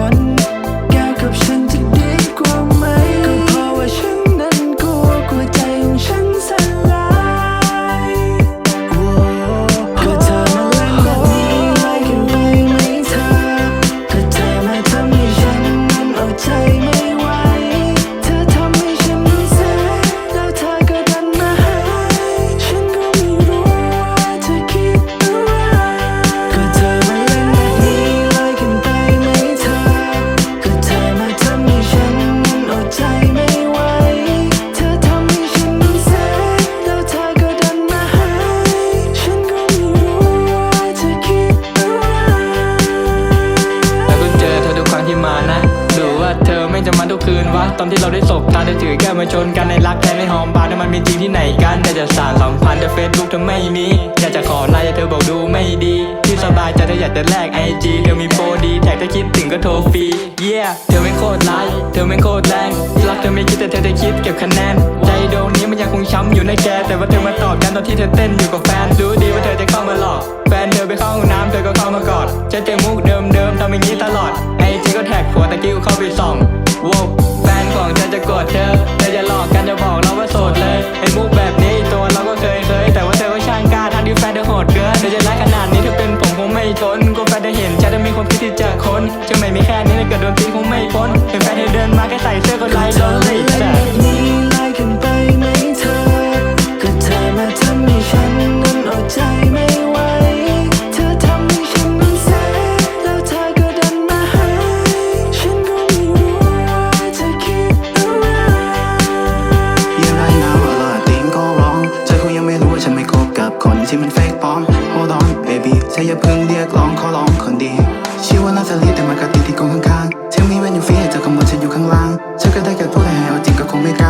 con คืนวะตอนที่เราได้ศกท่าเธอจืดแค่มาชนกันในรักแท้ในหอมบานนั้นมันมีจริงที่ไหนกันแต่จะสานสัมพันแต่เฟซบุ๊กเธอไม่มีอยากจะขอไลน์แต่เธอบอกดูไม่ดี ที่สบายใจเธออยากจะแลกไอจีเธอมีโปรดีแท็กถ้าคิดถึงก็โทรฟรี yeah เธอไม่โคตรร้ายเธอไม่โคตรแรงรักเธอไม่คิดแต่เธอจะคิดเก็บคะแนนใจดวงนี้มันยังคงช้ำอยู่ในแกแต่ว่าเธอมาตอบกันตอนที่เธอเต้นอยู่กับแฟนรู้ดีว่าเธอจะเข้ามาหลอก นเธอไปเข้าห้องน้ำเธอก็เข้ามากอดจะเจอมุกเดิมๆทำอย่างนี้ตลอดไอจีก็แท็กผัวตะกี้กูเข้าไปส่องว้วแฟนของฉันจะกดเธอเธอจะหลอกกันจะบอกเราว่าโสดเลยไอมุกแบบนี้ตัวเราก็เคยเคยแต่ว่าเธอก็ช่างกล้าทั้งที่แฟนเธอโหดเกินเธอจะรักขนาดนี้ถ้าเป็นผมคงไม่ทนก็แฟนเธอเห็นใจจะมีความคิดที่จะค้นจะไม่มี ธอย่าเพิ่งเรียกร้องขอร้องคนดีชื่ว่าน่าจะรีแต่มานก็ติที่กองข้างๆเที่มีเวนอยู่ฟรีเจอคำว่าฉันอยู่ข้างล่างฉันก็ได้แค่พูดให้เอาจริงก็คงไม่กล้า